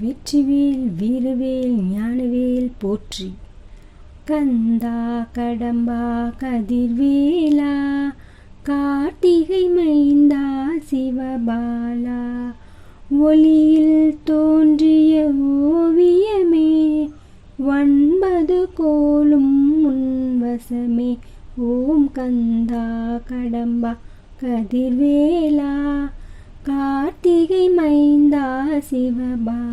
வெற்றிவேல் வீரவேல் ஞானவேல் போற்றி. கந்தா கடம்பா கதிர்வேலா கார்த்திகை மைந்தா சிவபாலா. ஒளியில் தோன்றிய ஓவியமே ஒன்பது கோலும் முன்வசமே ஓம் கந்தா கடம்பா கதிர்வேலா கார்த்திகை மைந்தா சிவபா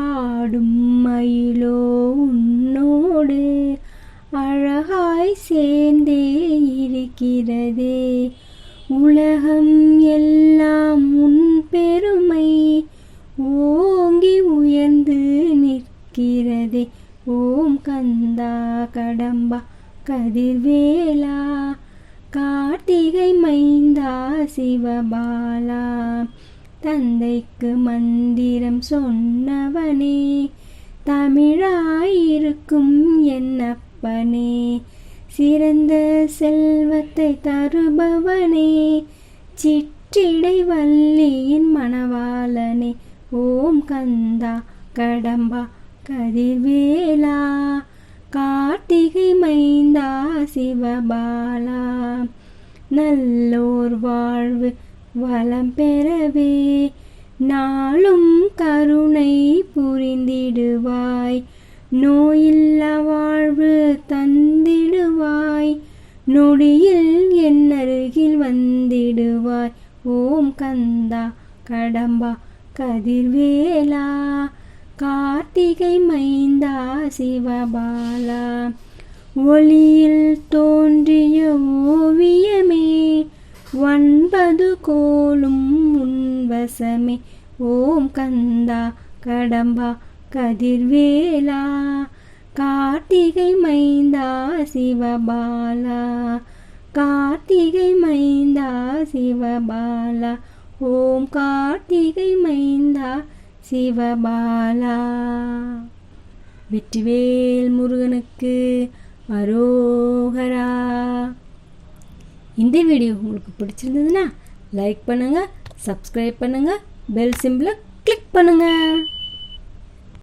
ஆடும் மயிலோ உன்னோடு அழகாய் சேர்ந்தே இருக்கிறதே. உலகம் எல்லாம் உன் பெருமை. ஓங்கி உயர்ந்து நிற்கிறதே. ஓம் கந்தா கடம்பா கதிர்வேலா. கார்த்திகை மைந்தா சிவபாலா. தந்தைக்கு மந்திரம் சொன்னவனே தமிழாயிருக்கும் என்னப்பனே சிறந்த செல்வத்தை தருபவனே சிற்றிடை வள்ளியின் மணவாளனே ஓம் கந்தா கடம்பா கதிர்வேலா கார்த்திகை மைந்தா சிவபாலா நல்லோர் வாழ்வு வளம் பெறவே நாளும் கருணை புரிந்திடுவாய். நோயில்லா வாழ்வு தந்திடுவாய். நொடியில் என் அருகில் வந்திடுவாய். ஓம் கந்தா கடம்பா கதிர்வேலா. கார்த்திகை மைந்தா சிவபாலா. ஒளியில் தோன்றிய ஓவியமே ஒன்பது கோலும் உன்வசமே ஓம் கந்தா கடம்பா கதிர்வேலா. கார்த்திகை மைந்தா சிவபாலா. கார்த்திகை மைந்தா சிவபாலா. ஓம் கார்த்திகை மைந்தா சிவபாலா. வெற்றிவேல் முருகனுக்கு அரோகரா. இந்த வீடியோ உங்களுக்கு பிடிச்சிருந்ததுன்னா லைக் பண்ணுங்கள் சப்ஸ்கிரைப் பண்ணுங்கள் பெல் சிம்பிளை கிளிக் பண்ணுங்கள்